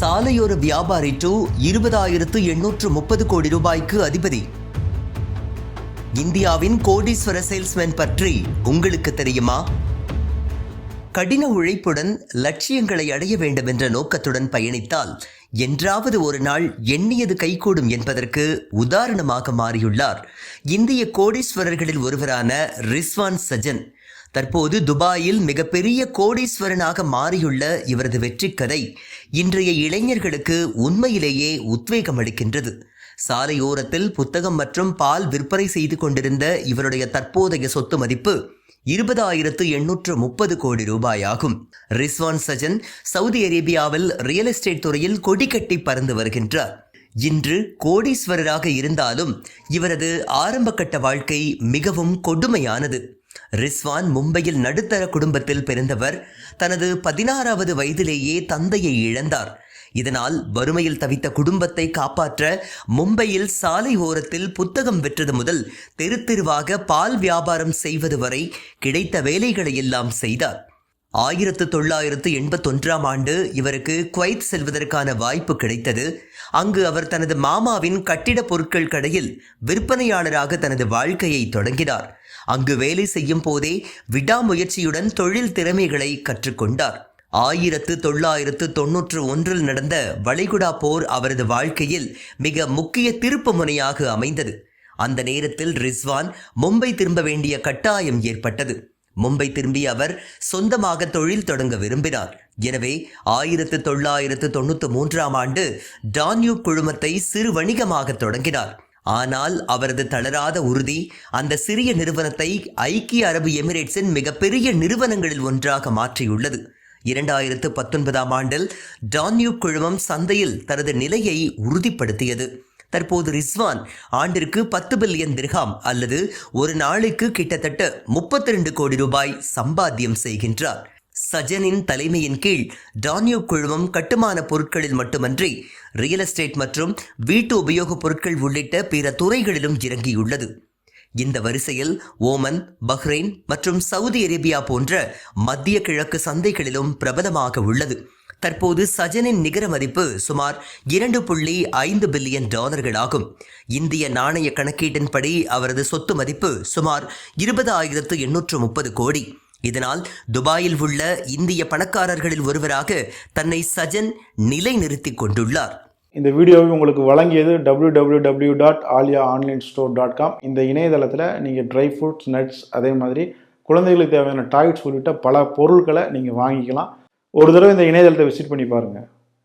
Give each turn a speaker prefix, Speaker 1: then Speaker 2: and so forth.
Speaker 1: சாலையோர வியாபாரி டு இருபதாயிரத்து எண்ணூற்று முப்பது கோடி ரூபாய்க்கு அதிபதி. இந்தியாவின் கோடீஸ்வர சேல்ஸ்மேன் பற்றி உங்களுக்கு தெரியுமா? கடின உழைப்புடன் லட்சியங்களை அடைய வேண்டும் என்ற நோக்கத்துடன் பயணித்தால் என்றாவது ஒரு நாள் எண்ணியது கைகூடும் என்பதற்கு உதாரணமாக மாறியுள்ளார். இந்திய கோடீஸ்வரர்களில் ஒருவரான ரிஸ்வான் சஜன். தற்போது துபாயில் மிகப்பெரிய கோடீஸ்வரனாக மாறியுள்ள இவரது வெற்றிக்கதை இன்றைய இளைஞர்களுக்கு உண்மையிலேயே உத்வேகம் அளிக்கின்றது. சாலையோரத்தில் புத்தகம் மற்றும் பால் விற்பனை செய்து கொண்டிருந்த இவருடைய தற்போதைய சொத்து மதிப்பு இருபதாயிரத்து எண்ணூற்று முப்பது கோடி ரூபாயாகும். ரிஸ்வான் சஜன் சவுதி அரேபியாவில் ரியல் எஸ்டேட் துறையில் கொடிக்கட்டி பறந்து வருகின்றார். இன்று கோடீஸ்வரராக இருந்தாலும் இவரது ஆரம்பகட்ட வாழ்க்கை மிகவும் கொடுமையானது. ரிஸ்வான் மும்பையில் நடுத்தர குடும்பத்தில் பிறந்தவர். தனது பதினாறாவது வயதிலேயே தந்தையை இழந்தார். இதனால் வறுமையில் தவித்த குடும்பத்தை காப்பாற்ற மும்பையில் சாலை ஓரத்தில் புத்தகம் விற்றது முதல் தெரு தெருவாக பால் வியாபாரம் செய்வது வரை கிடைத்த வேலைகளை எல்லாம் செய்தார். ஆயிரத்து தொள்ளாயிரத்து எண்பத்தொன்றாம் ஆண்டு இவருக்கு குவைத் செல்வதற்கான வாய்ப்பு கிடைத்தது. அங்கு அவர் தனது மாமாவின் கட்டிடப் பொருட்கள் கடையில் விற்பனையாளராக தனது வாழ்க்கையை தொடங்கினார். அங்கு வேலை செய்யும் போதே விடாமுயற்சியுடன் தொழில் திறமைகளை கற்றுக்கொண்டார். ஆயிரத்து தொள்ளாயிரத்து தொன்னூற்று ஒன்றில் நடந்த வளைகுடா போர் அவரது வாழ்க்கையில் மிக முக்கிய திருப்பு முனையாக அமைந்தது. அந்த நேரத்தில் ரிஸ்வான் மும்பை திரும்ப வேண்டிய கட்டாயம் ஏற்பட்டது. மும்பை திரும்பிய அவர் சொந்தமாக தொழில் தொடங்க விரும்பினார். எனவே ஆயிரத்து தொள்ளாயிரத்து தொண்ணூற்று மூன்றாம் ஆண்டு டான்யூப் குழுமத்தை சிறு வணிகமாக தொடங்கினார். ஆனால் அவரது தளராத உறுதி அந்த சிறிய நிறுவனத்தை ஐக்கிய அரபு எமிரேட்ஸின் மிகப்பெரிய நிறுவனங்களில் ஒன்றாக மாற்றியுள்ளது. இரண்டாயிரத்து பத்தொன்பதாம் ஆண்டில் டான்யூப் குழுமம் சந்தையில் தனது நிலையை உறுதிப்படுத்தியது. தற்போது ரிஸ்வான் ஆண்டிற்கு பத்து பில்லியன் திர்ஹாம் அல்லது ஒரு நாளுக்கு கிட்டத்தட்ட முப்பத்தி ரெண்டு கோடி ரூபாய் சம்பாத்தியம் செய்கின்றார். சஜனின் தலைமையின் கீழ் டான்யூப் குழுமம் கட்டுமான பொருட்களில் மட்டுமன்றி ரியல் எஸ்டேட் மற்றும் வீட்டு உபயோகப் பொருட்கள் உள்ளிட்ட பிற துறைகளிலும் இறங்கியுள்ளது. இந்த வரிசையில் ஓமன் பஹ்ரைன் மற்றும் சவுதி அரேபியா போன்ற மத்திய கிழக்கு சந்தைகளிலும் பிரபலமாக உள்ளது. தற்போது சஜனின் நிகர மதிப்பு சுமார் இரண்டு புள்ளி ஐந்து பில்லியன் டாலர்களாகும் இந்திய நாணய கணக்கீட்டின்படி அவரது சொத்து மதிப்பு சுமார் இருபது ஆயிரத்து எண்ணூற்று முப்பது கோடி. இதனால் துபாயில் உள்ள இந்திய பணக்காரர்களில் ஒருவராக தன்னை சஜன் நிலைநிறுத்தி கொண்டுள்ளார்.
Speaker 2: இந்த வீடியோவை உங்களுக்கு வழங்கியது www.alia dot Alia online store dot com இந்த இணையதளத்தில் நீங்கள் ட்ரை ஃப்ரூட்ஸ் நட்ஸ் அதே மாதிரி குழந்தைகளுக்கு தேவையான டாய்ஸ் உள்ளிட்ட பல பொருட்களை நீங்கள் வாங்கிக்கலாம். ஒரு தடவை இந்த இணையதளத்தை விசிட் பண்ணி பாருங்கள்